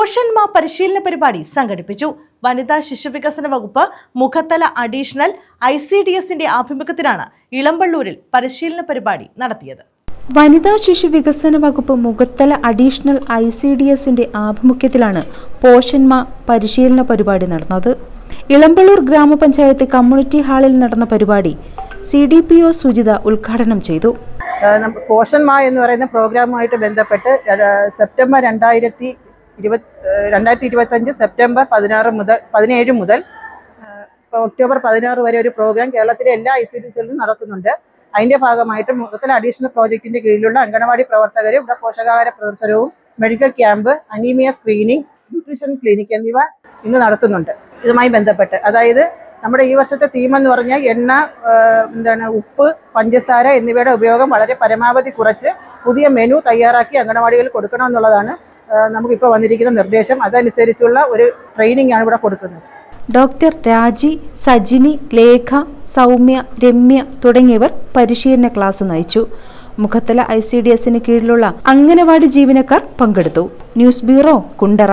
Portion മാ പരിശീലന പരിപാടി സംഘടിപ്പിച്ചു. വനിതാ ശിശുവികസന വകുപ്പ് Mukhathala additional I C D എസിന്റെ ആഭിമുഖ്യത്തിലാണ് ഇളമ്പള്ളൂരിൽ പരിശീലന പരിപാടി നടത്തിയത്. വനിതാ ശിശു വികസന വകുപ്പ് Mukhathala additional I C D എസിന്റെ ആഭിമുഖ്യത്തിലാണ് പോഷന്മ പരിശീലന പരിപാടി നടന്നത്. ഇളമ്പള്ളൂർ ഗ്രാമപഞ്ചായത്ത് കമ്മ്യൂണിറ്റി ഹാളിൽ നടന്ന പരിപാടി C D P O Sujitha ഉദ്ഘാടനം ചെയ്തു. ഏഹ് നമ്മ- പോഷൻ മാ എന്ന് പറയുന്ന പ്രോഗ്രാമുമായിട്ട് ബന്ധപ്പെട്ട് സെപ്റ്റംബർ രണ്ടായിരത്തി ഇരുപത് രണ്ടായിരത്തി ഇരുപത്തഞ്ച് സെപ്റ്റംബർ പതിനാറ് മുതൽ പതിനേഴ് മുതൽ ഒക്ടോബർ പതിനാറ് വരെ ഒരു പ്രോഗ്രാം കേരളത്തിലെ എല്ലാ ഐ സി ഡി സികളിലും നടക്കുന്നുണ്ട്. അതിന്റെ ഭാഗമായിട്ട് മുഖത്തിൽ അഡീഷണൽ പ്രോജക്റ്റിന്റെ കീഴിലുള്ള അംഗനവാടി പ്രവർത്തകർ ഇവിടെ പോഷകാഹാര പ്രദർശനവും medical camp anaemia screening nutrition clinic എന്നിവ ഇന്ന് നടത്തുന്നുണ്ട്. ഇതുമായി ബന്ധപ്പെട്ട്. അതായത് നമ്മുടെ ഈ വർഷത്തെ തീം എന്ന് പറഞ്ഞാൽ എണ്ണ എന്താണ് ഉപ്പ് പഞ്ചസാര എന്നിവയുടെ ഉപയോഗം വളരെ പരമാവധി കുറച്ച് പുതിയ മെനു തയ്യാറാക്കി അംഗനവാടികളിൽ കൊടുക്കണമെന്നുള്ളതാണ് നമുക്കിപ്പോൾ വന്നിരിക്കുന്ന നിർദ്ദേശം അതനുസരിച്ചുള്ള ഒരു ട്രെയിനിങ് ആണ് ഇവിടെ കൊടുക്കുന്നത്. ഡോക്ടർ രാജി സജിനി ലേഖ സൗമ്യ രമ്യ തുടങ്ങിയവർ പരിശീലന ക്ലാസ് നയിച്ചു. മുഖത്തല ഐ സി ഡി എസിന് കീഴിലുള്ള അംഗനവാടി ജീവനക്കാർ പങ്കെടുത്തു. News bureau Kundara.